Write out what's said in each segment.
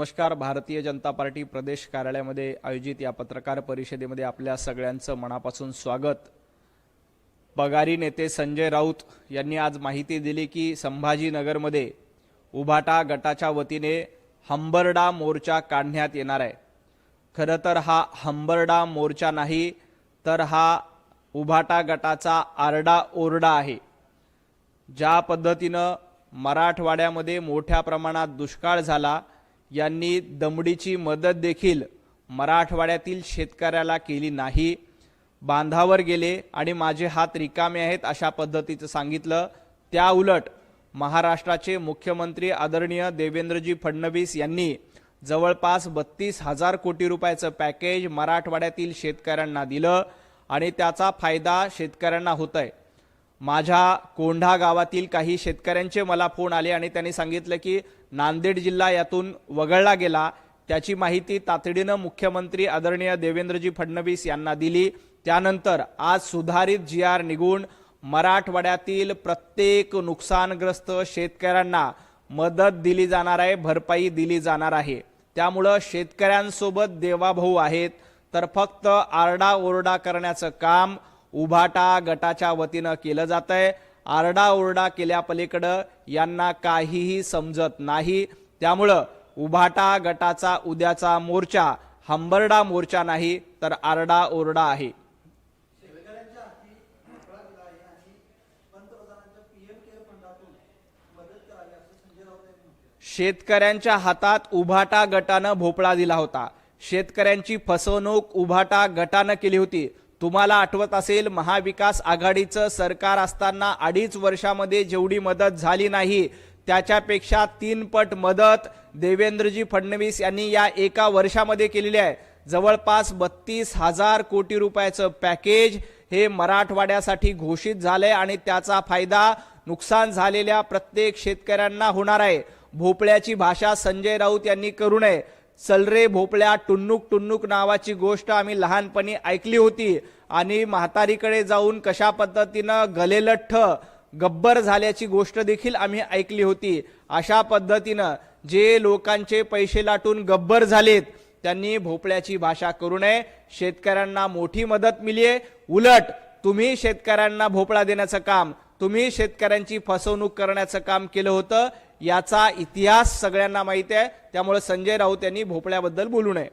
नमस्कार. भारतीय जनता पार्टी प्रदेश कार्यालयामध्ये आयोजित या पत्रकार परिषदेमध्ये आपल्या सगळ्यांचं मनापासून स्वागत. पगारी नेते संजय राऊत यांनी आज माहिती दिली की संभाजीनगरमध्ये उभाटा गटाच्या वतीने हंबरडा मोर्चा काढण्यात येणार आहे. खरं तर हा हंबरडा मोर्चा नाही तर हा उभाटा गटाचा आरडा ओरडा आहे. ज्या पद्धतीनं मराठवाड्यामध्ये मोठ्या प्रमाणात दुष्काळ झाला यांनी दमडीची मदत देखील मराठवाड्यातील शेतकऱ्याला केली नाही. बांधावर गेले आणि माझे हात रिकामे आहेत अशा पद्धतीचं सांगितलं. त्या उलट महाराष्ट्राचे मुख्यमंत्री आदरणीय देवेंद्रजी फडणवीस यांनी जवळपास बत्तीस हजार कोटी रुपयाचं पॅकेज मराठवाड्यातील शेतकऱ्यांना दिलं आणि त्याचा फायदा शेतकऱ्यांना होत आहे माझ्या कोंढा गावातील काही शेतकऱ्यांचे मला फोन आले आणि त्यांनी सांगितलं की नांदेड जिल्हा यातून वगळला गेला. त्याची माहिती तातडीनं मुख्यमंत्री आदरणीय देवेंद्रजी फडणवीस यांना दिली. त्यानंतर आज सुधारित जी आर निघून मराठवाड्यातील प्रत्येक नुकसानग्रस्त शेतकऱ्यांना मदत दिली जाणार आहे भरपाई दिली जाणार आहे. त्यामुळं शेतकऱ्यांसोबत देवाभाऊ आहेत. तर फक्त आरडाओरडा करण्याचं काम उभाटा गटाच्या वतीनं केलं जात आहे आरडाओरडा केल्यापलीकडं यांना काहीही समजत नाही. त्यामुळं उभाटा गटाचा उद्याचा मोर्चा हंबरडा मोर्चा नाही तर आरडा ओरडा आहे शेतकऱ्यांच्या हातात उभाटा गटानं भोपळा दिला होता. शेतकऱ्यांची फसवणूक उभाटा गटानं केली होती. तुम्हाला आठवत असेल महाविकास आघाडीचं सरकार असताना अडीच वर्षामध्ये जेवढी मदत झाली नाही त्याच्यापेक्षा तीन पट मदत देवेंद्रजी फडणवीस यांनी या एका वर्षामध्ये केलेली आहे. जवळपास बत्तीस हजार कोटी रुपयाचं पॅकेज हे मराठवाड्यासाठी घोषित झालंय आणि त्याचा फायदा नुकसान झालेल्या प्रत्येक शेतकऱ्यांना होणार आहे. भोपळ्याची भाषा संजय राऊत यांनी करू नये. चलरे भोपळ्या टुन्नुक टुन्नुक नावाची गोष्ट आम्ही लहानपणी ऐकली होती. आणि म्हातारीकडे जाऊन कशा पद्धतीनं गलेलठ्ठ गब्बर झाल्याची गोष्ट देखील आम्ही ऐकली होती. अशा पद्धतीनं जे लोकांचे पैसे लाटून गब्बर झालेत त्यांनी भोपळ्याची भाषा करू नये. शेतकऱ्यांना मोठी मदत मिळेल उलट तुम्ही शेतकऱ्यांना भोपळा देण्याचं काम तुम्ही शेतकऱ्यांची फसवणूक करण्याचं काम केलं होतं. याचा इतिहास सगळ्यांना माहिती आहे. त्यामुळे संजय राऊत यांनी भोपळ्याबद्दल बोलू नये.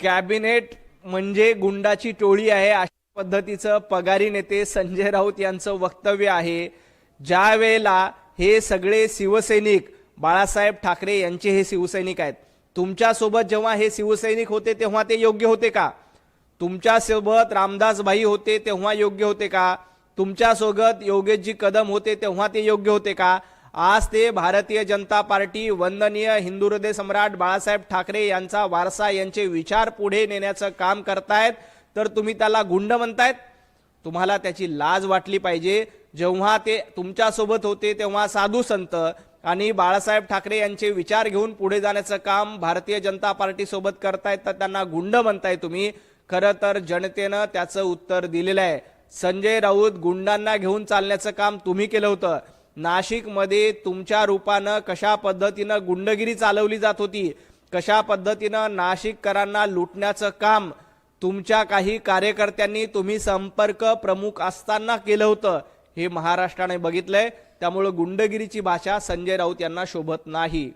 कॅबिनेट म्हणजे गुंडाची टोळी आहे. अशा पद्धतीचं पगारी नेते संजय राऊत यांचं वक्तव्य आहे. ज्या वेळेला हे सगळे शिवसैनिक बाळासाहेब ठाकरे यांचे हे शिवसैनिक आहेत. तुमच्यासोबत जेव्हा हे शिवसैनिक होते तेव्हा ते योग्य होते का? तुमच्यासोबत रामदास भाई होते तेव्हा योग्य होते का? तुमच्यासोबत योगेशजी कदम होते तेव्हा ते योग्य होते का? आज ते भारतीय जनता पार्टी वंदनीय हिंदू हृदय सम्राट बाळासाहेब ठाकरे यांचा वारसा यांचे विचार पुढे नेण्याचं काम करतायत तर तुम्ही त्याला गुंड म्हणतायत? तुम्हाला त्याची लाज वाटली पाहिजे. जेव्हा ते तुमच्यासोबत होते तेव्हा साधू संत आणि बाळासाहेब ठाकरे यांचे विचार घेऊन पुढे जाण्याचं काम भारतीय जनता पार्टीसोबत करतायत तर त्यांना गुंड म्हणताय तुम्ही. खरं तर जनतेनं त्याचं उत्तर दिलेलं आहे. संजय राऊत गुंडांना घेऊन चालण्याचं काम तुम्ही केलं होतं. नाशिकमध्ये तुमच्या रूपानं कशा पद्धतीनं गुंडगिरी चालवली जात होती? कशा पद्धतीनं नाशिककरांना लुटण्याचं काम? तुमच्या काही कार्यकर्त्यांनी तुम्ही संपर्क प्रमुख असताना केलं होतं हे महाराष्ट्राने बघितलंय. त्यामुळं गुंडगिरीची भाषा संजय राऊत यांना शोभत नाही.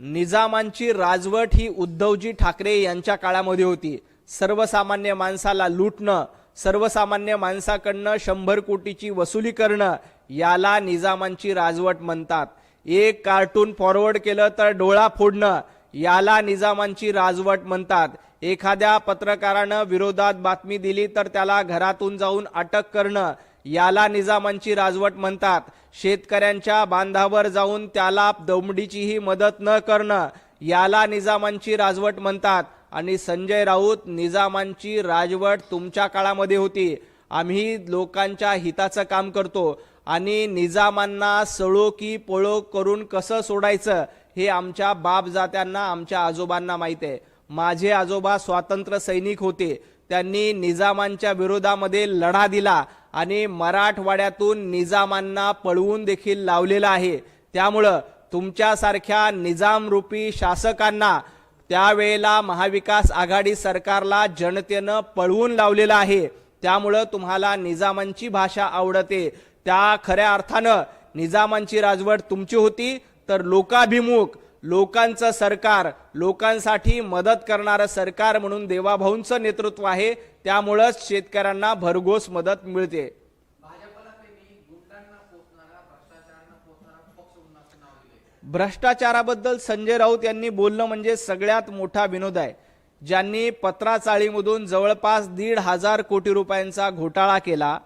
निजामांची राजवट ही उद्धवजी ठाकरे यांच्या काळामध्ये होती. सर्वसामान्य माणसाला लुटणं सर्वसामान्य माणसाकडनं शंभर कोटीची वसुली करणं याला निजामांची राजवट म्हणतात. एक कार्टून फॉरवर्ड केलं तर डोळा फोडणं याला निजामांची राजवट म्हणतात. एखाद्या पत्रकारानं विरोधात बातमी दिली तर त्याला घरातून जाऊन अटक करणं याला निजामांची राजवट म्हणतात. शेतकऱ्यांच्या बांधावर जाऊन त्याला दौमडीचीही मदत न करणं याला निजामांची राजवट म्हणतात. आणि संजय राऊत निजामांची राजवट तुमच्या काळामध्ये होती. आम्ही लोकांच्या हिताचं काम करतो. आणि निजामांना सळो की पळो करून कसं सोडायचं हे आमच्या बापजात्यांना आमच्या आजोबांना माहीत आहे. माझे आजोबा स्वातंत्र्य सैनिक होते. त्यांनी निजामांच्या विरोधामध्ये लढा दिला आणि मराठवाड्यातून निजामांना पळवून देखील लावलेला आहे. त्यामुळं तुमच्यासारख्या निजामरूपी शासकांना त्यावेळेला महाविकास आघाडी सरकारला जनतेनं पळवून लावलेलं आहे. त्यामुळं तुम्हाला निजामांची भाषा आवडते. त्या खऱ्या अर्थानं निजामांची राजवट तुमची होती. तर लोकाभिमुख लोकांचं सरकार लोकांसाठी मदत करणारं सरकार म्हणून देवाभाऊंचं नेतृत्व आहे त्यामुळंच शेतकऱ्यांना भरघोस मदत मिळते. भ्रष्टाचाराबद्दल संजय राऊत यांनी बोलणं म्हणजे सगळ्यात मोठा विनोद आहे. ज्यांनी पत्राचाळीमधून जवळपास दीड हजार कोटी रुपयांचा घोटाळा केला.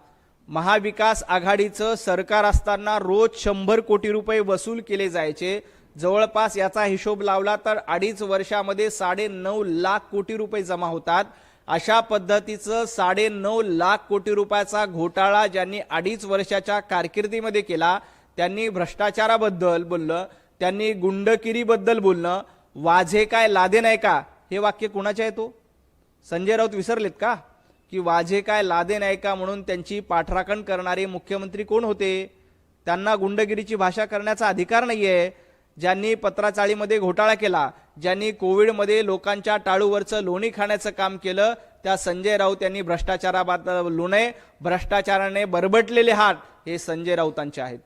महाविकास आघाडीचं सरकार असताना रोज शंभर कोटी रुपये वसूल केले जायचे. जवळपास याचा हिशोब लावला तर अडीच वर्षामध्ये साडे नऊ लाख कोटी रुपये जमा होतात. अशा पद्धतीचं साडे नऊ लाख कोटी रुपयाचा घोटाळा ज्यांनी अडीच वर्षाच्या कारकिर्दीमध्ये केला त्यांनी भ्रष्टाचाराबद्दल बोललं त्यांनी गुंडकिरीबद्दल बोलणं वाझे काय लादे नाही का? हे वाक्य कुणाचे आहे तो संजय राऊत विसरलेत का? की वाझे काय लादे नाही का म्हणून त्यांची पाठराखण करणारे मुख्यमंत्री कोण होते? त्यांना गुंडगिरीची भाषा करण्याचा अधिकार नाही आहे ज्यांनी पत्राचाळीमध्ये घोटाळा केला ज्यांनी कोविडमध्ये लोकांच्या टाळूवरचं लोणी खाण्याचं काम केलं त्या संजय राऊत यांनी भ्रष्टाचाराबद्दल लोणे भ्रष्टाचाराने बरबटलेले हात हे संजय राऊतांचे आहेत.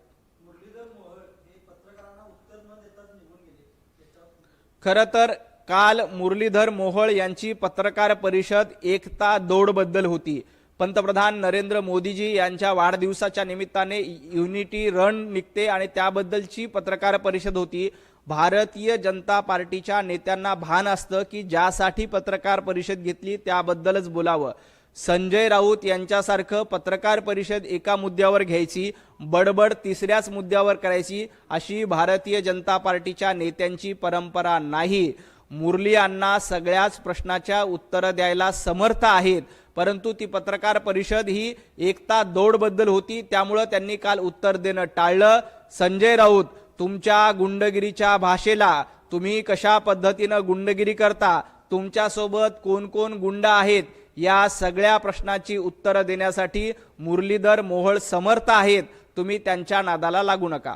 खरं तर काल मुरलीधर मोहोळ यांची पत्रकार परिषद एकता दौडबद्दल होती. पंतप्रधान नरेंद्र मोदीजी यांच्या वाढदिवसाच्या निमित्ताने युनिटी रन निघते आणि त्याबद्दलची पत्रकार परिषद होती. भारतीय जनता पार्टीच्या नेत्यांना भान असतं की ज्यासाठी पत्रकार परिषद घेतली त्याबद्दलच बोलावं. संजय राऊत यांच्यासारखं पत्रकार परिषद एका मुद्द्यावर घ्यायची बडबड तिसऱ्याच मुद्द्यावर करायची अशी भारतीय जनता पार्टीच्या नेत्यांची परंपरा नाही. मुरली अण्णा सगळ्याच प्रश्नाच्या उत्तरं द्यायला समर्थ आहेत. परंतु ती पत्रकार परिषद ही एकता दौडबद्दल होती. त्यामुळं त्यांनी काल उत्तर देणं टाळलं. संजय राऊत तुमच्या गुंडगिरीच्या भाषेला तुम्ही कशा पद्धतीनं गुंडगिरी करता? तुमच्यासोबत कोण कोण गुंड आहेत? या सगळ्या प्रश्नाची उत्तरं देण्यासाठी मुरलीधर मोहोळ समर्थ आहेत. तुम्ही त्यांच्या नादाला लागू नका.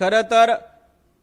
खरं तर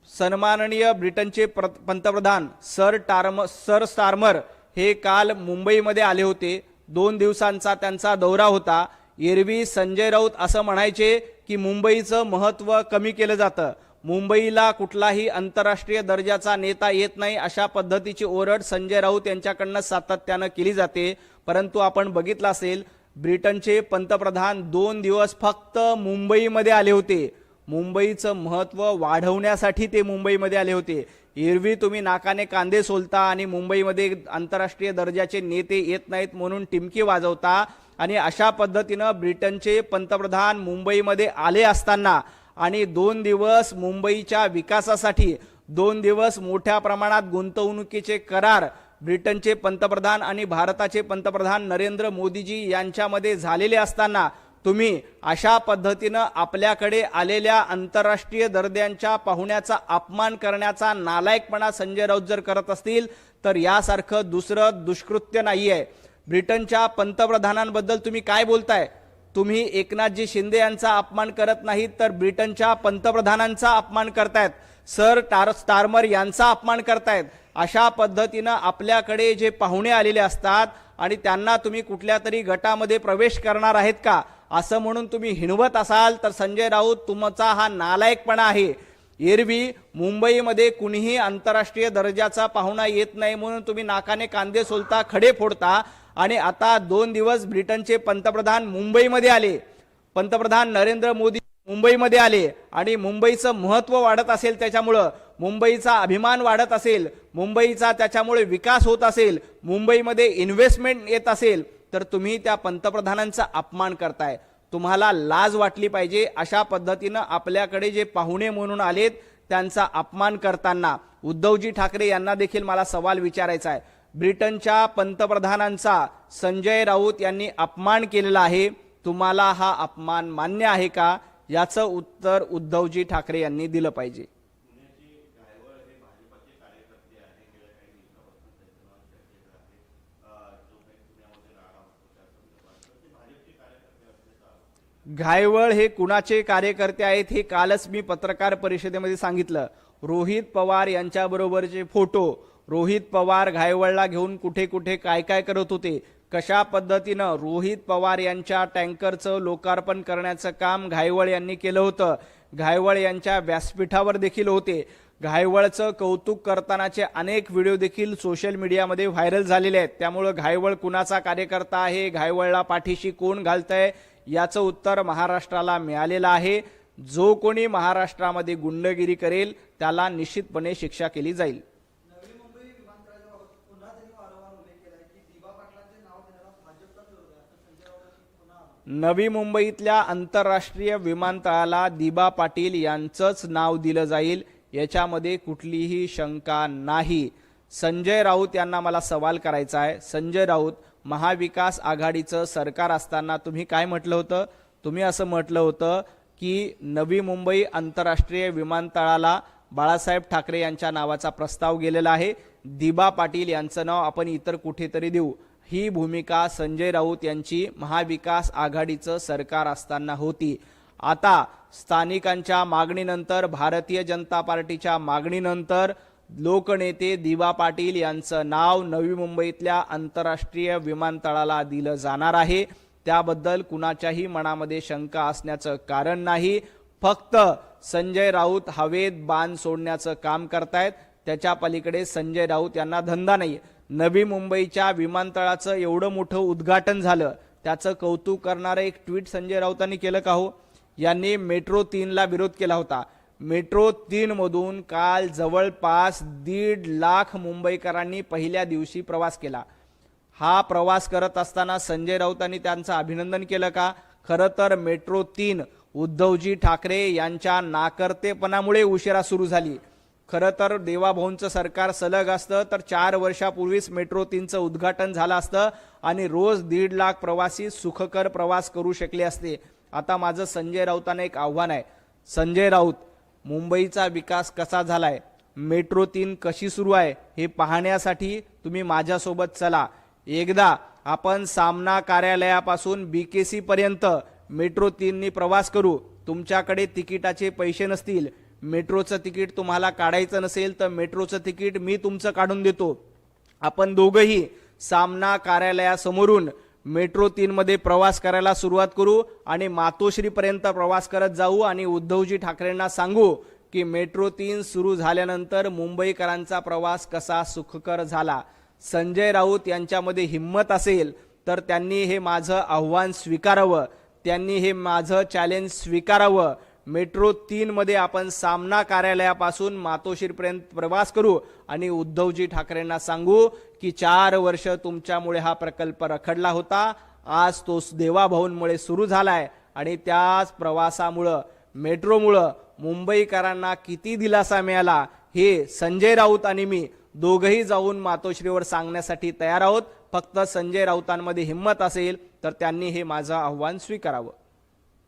सन्माननीय ब्रिटनचे प्र- पंतप्रधान सर टार्म सर स्टार्मर हे काल मुंबईमध्ये आले होते. दोन दिवसांचा त्यांचा दौरा होता. एरवी संजय राऊत असं म्हणायचे की मुंबईचं महत्त्व कमी केलं जातं. मुंबईला कुठलाही आंतरराष्ट्रीय दर्जाचा नेता येत नाही अशा पद्धतीची ओरड संजय राऊत यांच्याकडनं सातत्यानं केली जाते. परंतु आपण बघितलं असेल ब्रिटनचे पंतप्रधान दोन दिवस फक्त मुंबईमध्ये आले होते. मुंबईचं महत्त्व वाढवण्यासाठी ते मुंबईमध्ये आले होते. एरवी तुम्ही नाकाने कांदे सोलता आणि मुंबईमध्ये आंतरराष्ट्रीय दर्जाचे नेते येत नाहीत म्हणून टिमकी वाजवता आणि अशा पद्धतीनं ब्रिटनचे पंतप्रधान मुंबईमध्ये आले असताना आणि दोन दिवस मुंबईच्या विकासासाठी दोन दिवस मोठ्या प्रमाणात गुंतवणुकीचे करार ब्रिटनचे पंतप्रधान आणि भारताचे पंतप्रधान नरेंद्र मोदीजी यांच्यामध्ये झालेले असताना तुम्ही अशा पद्धतीनं आपल्याकडे आलेल्या आंतरराष्ट्रीय दर्द्यांच्या पाहुण्याचा अपमान करण्याचा नालायकपणा संजय राऊत जर करत असतील तर यासारखं दुसरं दुष्कृत्य नाही आहे ब्रिटनच्या पंतप्रधानांबद्दल तुम्ही काय बोलताय? तुम्ही एकनाथजी शिंदे यांचा अपमान करत नाहीत तर ब्रिटनच्या पंतप्रधानांचा अपमान करतायत. सर टार स्टार्मर यांचा अपमान करतायत. अशा पद्धतीनं आपल्याकडे जे पाहुणे आलेले असतात आणि त्यांना तुम्ही कुठल्या तरी गटामध्ये प्रवेश करणार आहेत का? असं म्हणून तुम्ही हिणवत असाल तर संजय राऊत तुमचा हा नालायकपणा आहे. एरवी मुंबईमध्ये कुणीही आंतरराष्ट्रीय दर्जाचा पाहुणा येत नाही म्हणून तुम्ही नाकाने कांदे सोलता खडे फोडता आणि आता दोन दिवस ब्रिटनचे पंतप्रधान मुंबईमध्ये आले. पंतप्रधान नरेंद्र मोदी मुंबईमध्ये आले आणि मुंबईचं महत्त्व वाढत असेल त्याच्यामुळं मुंबईचा अभिमान वाढत असेल मुंबईचा त्याच्यामुळे विकास होत असेल मुंबईमध्ये इन्व्हेस्टमेंट येत असेल तर तुम्ही त्या पंतप्रधानांचा अपमान करताय. तुम्हाला लाज वाटली पाहिजे अशा पद्धतीनं आपल्याकडे जे पाहुणे म्हणून आलेत त्यांचा अपमान करताना. उद्धवजी ठाकरे यांना देखील मला सवाल विचारायचा आहे. ब्रिटनच्या पंतप्रधानांचा संजय राऊत यांनी अपमान केलेला आहे. तुम्हाला हा अपमान मान्य आहे का? याचं उत्तर उद्धवजी ठाकरे यांनी दिलं पाहिजे. घायवळ हे कुणाचे कार्यकर्ते आहेत हे कालच मी पत्रकार परिषदेमध्ये सांगितलं. रोहित पवार यांच्याबरोबरचे फोटो. रोहित पवार घायवळला घेऊन कुठे कुठे काय काय करत होते? कशा पद्धतीनं रोहित पवार यांच्या टँकरचं लोकार्पण करण्याचं काम घायवळ यांनी केलं होतं? घायवळ यांच्या व्यासपीठावर देखील होते. घायवळचं कौतुक करतानाचे अनेक व्हिडिओ देखील सोशल मीडियामध्ये व्हायरल झालेले आहेत. त्यामुळं घायवळ कुणाचा कार्यकर्ता आहे? घायवळला पाठीशी कोण घालतंय? याचं उत्तर महाराष्ट्राला मिळालेलं आहे. जो कोणी महाराष्ट्रामध्ये गुंडगिरी करेल त्याला निश्चितपणे शिक्षा केली जाईल. नवी मुंबईतल्या आंतरराष्ट्रीय विमानतळाला दिबा पाटील यांचंच नाव दिलं जाईल. याच्यामध्ये कुठलीही शंका नाही. संजय राऊत यांना मला सवाल करायचा आहे. संजय राऊत महाविकास आघाडीचं सरकार असताना तुम्ही काय म्हटलं होतं? तुम्ही असं म्हटलं होतं की नवी मुंबई आंतरराष्ट्रीय विमानतळाला बाळासाहेब ठाकरे यांच्या नावाचा प्रस्ताव गेलेला आहे. दिबा पाटील यांचं नाव आपण इतर कुठेतरी देऊ. ही भूमिका संजय राऊत यांची महाविकास आघाडीचं सरकार असताना होती. आता स्थानिकांच्या मागणीनंतर भारतीय जनता पार्टीच्या मागणीनंतर लोकनेते दिवा पाटील यांचं नाव नवी मुंबईतल्या आंतरराष्ट्रीय विमानतळाला दिलं जाणार आहे. त्याबद्दल कुणाच्याही मनामध्ये शंका असण्याचं कारण नाही. फक्त संजय राऊत हवेत बाण सोडण्याचं काम करतायत. त्याच्या पलीकडे संजय राऊत यांना धंदा नाही नवी मुंबईच्या विमानतळाचं एवढं मोठं उद्घाटन झालं. त्याचं कौतुक करणारं एक ट्विट संजय राऊतांनी केलं का हो? यांनी मेट्रो तीनला विरोध केला होता. मेट्रो तीनमधून काल जवळपास दीड लाख मुंबईकरांनी पहिल्या दिवशी प्रवास केला. हा प्रवास करत असताना संजय राऊतांनी त्यांचं अभिनंदन केलं का? खरं तर मेट्रो तीन उद्धवजी ठाकरे यांच्या नाकर्तेपणामुळे उशिरा सुरू झाली. खरं तर देवाभाऊंचं सरकार सलग असतं तर चार वर्षापूर्वीच मेट्रो तीनचं उद्घाटन झालं असतं आणि रोज दीड लाख प्रवासी सुखकर प्रवास करू शकले असते. आता माझं संजय राऊतांना एक आव्हान आहे. संजय राऊत मुंबईचा विकास कसा झालाय? मेट्रो तीन कशी सुरू आहे? हे पाहण्यासाठी तुम्ही माझ्यासोबत चला. एकदा आपण सामना कार्यालयापासून बी के पर्यंत मेट्रो तीननी प्रवास करू. तुमच्याकडे तिकिटाचे पैसे नसतील. मेट्रोचं तिकीट तुम्हाला काढायचं नसेल तर मेट्रोचं तिकीट मी तुमचं काढून देतो. आपण दोघंही सामना कार्यालयासमोरून मेट्रो तीनमध्ये प्रवास करायला सुरुवात करू आणि मातोश्रीपर्यंत प्रवास करत जाऊ आणि उद्धवजी ठाकरेंना सांगू की मेट्रो तीन सुरू झाल्यानंतर मुंबईकरांचा प्रवास कसा सुखकर झाला. संजय राऊत यांच्यामध्ये हिंमत असेल तर त्यांनी हे माझं आव्हान स्वीकारावं. त्यांनी हे माझं चॅलेंज स्वीकारावं. मेट्रो तीनमध्ये आपण सामना कार्यालयापासून मातोश्रीपर्यंत प्रवास करू आणि उद्धवजी ठाकरेंना सांगू की चार वर्ष तुमच्यामुळे हा प्रकल्प रखडला होता. आज तो देवाभाऊंमुळे सुरू झालाय आणि त्याच प्रवासामुळं मेट्रोमुळं मुंबईकरांना किती दिलासा मिळाला हे संजय राऊत आणि मी दोघंही जाऊन मातोश्रीवर सांगण्यासाठी तयार आहोत. फक्त संजय राऊतांमध्ये हिंमत असेल तर त्यांनी हे माझं आव्हान स्वीकारावं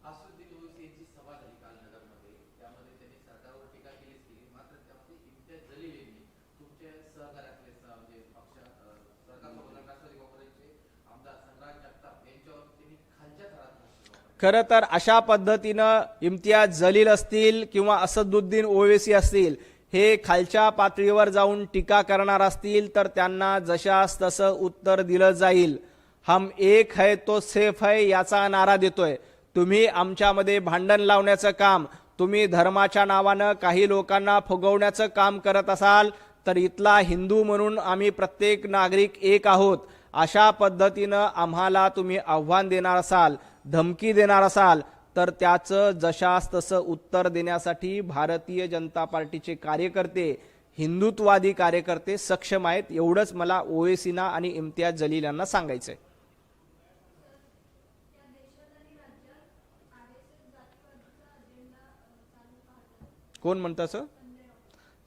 असुद्दीन ओवैसी यांची सभा झाली काल नगरमध्ये त्यामध्ये त्यांनी सरकारवर टीका केलीच केली मात्र त्यामध्ये इम्तियाज जलील यांनी तुमचे सहकार्यातले स- म्हणजे पक्ष अं, सरकार सोबत राष्ट्रवादी काँग्रेसचे आमदार संग्राम जगताप यांच्यावर त्यांनी खालच्या थरात भाष्य वापरलं. खरं तर अशा पद्धतीनं इम्तियाज जलील असतील किंवा असदुद्दीन ओवेसी असतील हे खालच्या पातळीवर जाऊन टीका करणार असतील तर त्यांना जशास तसं उत्तर दिलं जाईल. हम एक है तो सेफ है याचा नारा देतोय. तुम्ही आमच्यामध्ये भांडण लावण्याचं काम तुम्ही धर्माच्या नावानं काही लोकांना फुगवण्याचं काम करत असाल तर इथला हिंदू म्हणून आम्ही प्रत्येक नागरिक एक आहोत. अशा पद्धतीनं आम्हाला तुम्ही आव्हान देणार असाल. धमकी देणार असाल तर त्याचं जशास तसं उत्तर देण्यासाठी भारतीय जनता पार्टीचे कार्यकर्ते हिंदुत्वादी कार्यकर्ते सक्षम आहेत एवढंच मला ओएसीना आणि इम्तियाज जलील यांना सांगायचंय. कोण म्हणतं सर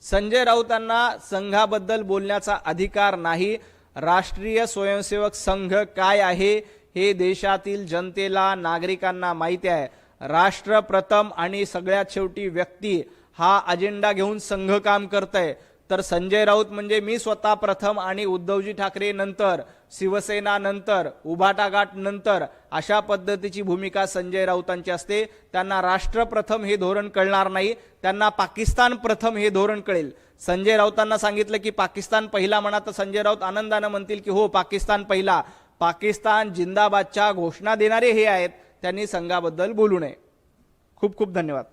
संजय राऊतांना संघाबद्दल बोलण्याचा अधिकार नाही. राष्ट्रीय स्वयंसेवक संघ काय आहे? हे देशातील जनतेला नागरिकांना माहिती आहे राष्ट्र प्रथम आणि सगळ्यात शेवटी व्यक्ती हा अजेंडा घेऊन संघ काम करतंय. तर संजय राऊत म्हणजे मी स्वतः प्रथम आणि उद्धवजी ठाकरे नंतर शिवसेना नंतर उभाटाघाट नंतर अशा पद्धतीची भूमिका संजय राऊतांची असते. त्यांना राष्ट्र प्रथम हे धोरण कळणार नाही त्यांना पाकिस्तान प्रथम हे धोरण कळेल. संजय राऊतांना सांगितलं की पाकिस्तान पहिला म्हणा तर संजय राऊत आनंदानं म्हणतील की हो पाकिस्तान पहिला. पाकिस्तान जिंदाबादच्या घोषणा देणारे हे आहेत त्यांनी संघाबद्दल बोलू नये. खूप खूप धन्यवाद.